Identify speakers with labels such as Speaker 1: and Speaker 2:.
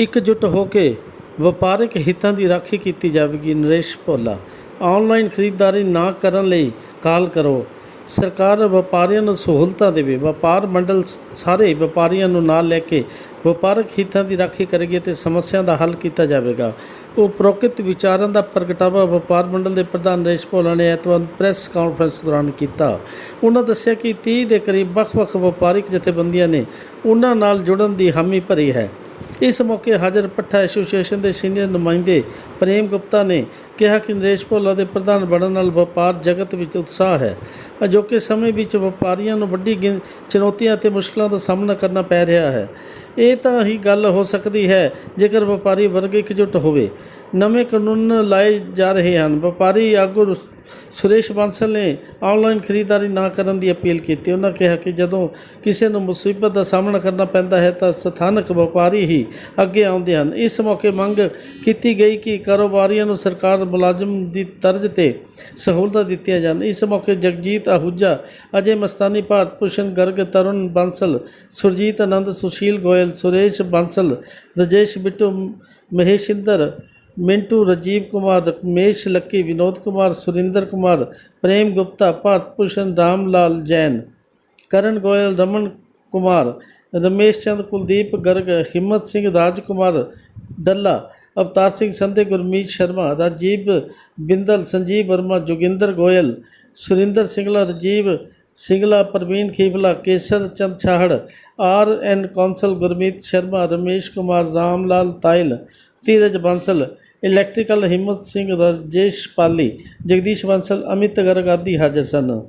Speaker 1: ਇਕਜੁੱਟ ਹੋ ਕੇ ਵਪਾਰਕ ਹਿੱਤਾਂ ਦੀ ਰਾਖੀ ਕੀਤੀ ਜਾਵੇਗੀ। ਨਰੇਸ਼ ਭੋਲਾ, ਆਨਲਾਈਨ ਖਰੀਦਦਾਰੀ ਨਾ ਕਰਨ ਲਈ ਕਾਲ ਕਰੋ। ਸਰਕਾਰ ਵਪਾਰੀਆਂ ਨੂੰ ਸਹੂਲਤਾਂ ਦੇਵੇ। ਵਪਾਰ ਮੰਡਲ ਸ- ਸਾਰੇ ਵਪਾਰੀਆਂ ਨੂੰ ਨਾਲ ਲੈ ਕੇ ਵਪਾਰਕ ਹਿੱਤਾਂ ਦੀ ਰਾਖੀ ਕਰੇਗੀ ਤੇ ਸਮੱਸਿਆ ਦਾ ਹੱਲ ਕੀਤਾ ਜਾਵੇਗਾ। ਉਪਰੋਕਤ ਵਿਚਾਰਾਂ ਦਾ ਪ੍ਰਗਟਾਵਾ ਵਪਾਰ ਮੰਡਲ ਦੇ ਪ੍ਰਧਾਨ ਨਰੇਸ਼ ਭੋਲਾ ਨੇ ਐਤਵਾਰ ਪ੍ਰੈਸ ਕਾਨਫਰੰਸ ਦੌਰਾਨ ਕੀਤਾ। ਉਹਨਾਂ ਦੱਸਿਆ ਕਿ 30 ਦੇ ਕਰੀਬ ਵੱਖ-ਵੱਖ ਵਪਾਰਿਕ ਜਥੇਬੰਦੀਆਂ ਨੇ ਉਹਨਾਂ ਨਾਲ ਜੁੜਨ ਦੀ ਹਾਮੀ ਭਰੀ ਹੈ। ਇਸ ਮੌਕੇ ਹਾਜ਼ਰ ਪੱਠਾ ਐਸੋਸੀਏਸ਼ਨ ਦੇ ਸੀਨੀਅਰ ਨੁਮਾਇੰਦੇ ਪ੍ਰੇਮ ਗੁਪਤਾ ਨੇ ਕਿਹਾ ਕਿ ਨਰੇਸ਼ ਭੋਲਾ ਦੇ ਪ੍ਰਧਾਨ ਬਣਨ ਨਾਲ ਵਪਾਰ ਜਗਤ ਵਿੱਚ ਉਤਸ਼ਾਹ ਹੈ। ਅਜੋਕੇ ਸਮੇਂ ਵਿੱਚ ਵਪਾਰੀਆਂ ਨੂੰ ਵੱਡੀ ਗਿਣ- ਚੁਣੌਤੀਆਂ ਅਤੇ ਮੁਸ਼ਕਲਾਂ ਦਾ ਸਾਹਮਣਾ ਕਰਨਾ ਪੈ ਰਿਹਾ ਹੈ। ਇਹ ਤਾਂ ਹੀ ਗੱਲ ਹੋ ਸਕਦੀ ਹੈ, ਜੇਕਰ ਵਪਾਰੀ ਵਰਗ ਇਕਜੁੱਟ ਹੋਵੇ। ਨਵੇਂ ਕਾਨੂੰਨ ਲਾਏ ਜਾ ਰਹੇ ਹਨ। ਵਪਾਰੀ ਆਗੂ ਸੁਰੇਸ਼ ਬਾਂਸਲ ਨੇ ਆਨਲਾਈਨ ਖਰੀਦਦਾਰੀ ਨਾ ਕਰਨ ਦੀ ਅਪੀਲ ਕੀਤੀ। ਉਹਨਾਂ ਕਿਹਾ ਕਿ ਜਦੋਂ ਕਿਸੇ ਨੂੰ ਮੁਸੀਬਤ ਦਾ ਸਾਹਮਣਾ ਕਰਨਾ ਪੈਂਦਾ ਹੈ, ਤਾਂ ਸਥਾਨਕ ਵਪਾਰੀ ਹੀ ਅੱਗੇ ਆਉਂਦੇ ਹਨ। ਇਸ ਮੌਕੇ ਮੰਗ ਕੀਤੀ ਗਈ ਕਿ ਕਾਰੋਬਾਰੀਆਂ ਨੂੰ ਸਰਕਾਰ ਮੁਲਾਜ਼ਮ ਦੀ ਤਰਜ਼ ਤੇ ਸਹੂਲਤਾਂ ਦਿੱਤੀਆਂ ਜਾਣ। ਇਸ ਮੌਕੇ Jagjit Ahuja, Ajay Mastani Bharat Bhushan, Garg Tarun Bansal, Surjit Anand, Sushil Goyal Suresh Bansal Rajesh Bittu Maheshinder Mintu Rajiv Kumar Ramesh Lucky Vinod Kumar Surinder Kumar Prem Gupta Bharat Bhushan Ram Lal Jain Karan Goyal Raman Kumar Ramesh Chand Kuldeep Garg Himmat Singh Raj Kumar Dalla Avtar Singh Sandhe Gurmeet Sharma Rajiv Bindal Sanjeev Verma Joginder Goyal Surinder Singhla Rajiv Singla Parveen Khibla Kesar Chand Chhahar R N Kaushal Gurmeet Sharma Ramesh Kumar Ram Lal Tayal Dheeraj Bansal electrical Himmat Singh Rajesh ਪਾਲੀ ਜਗਦੀਸ਼ ਬੰਸਲ ਅਮਿਤ ਗਰਗ ਆਦਿ ਹਾਜ਼ਰ ਸਨ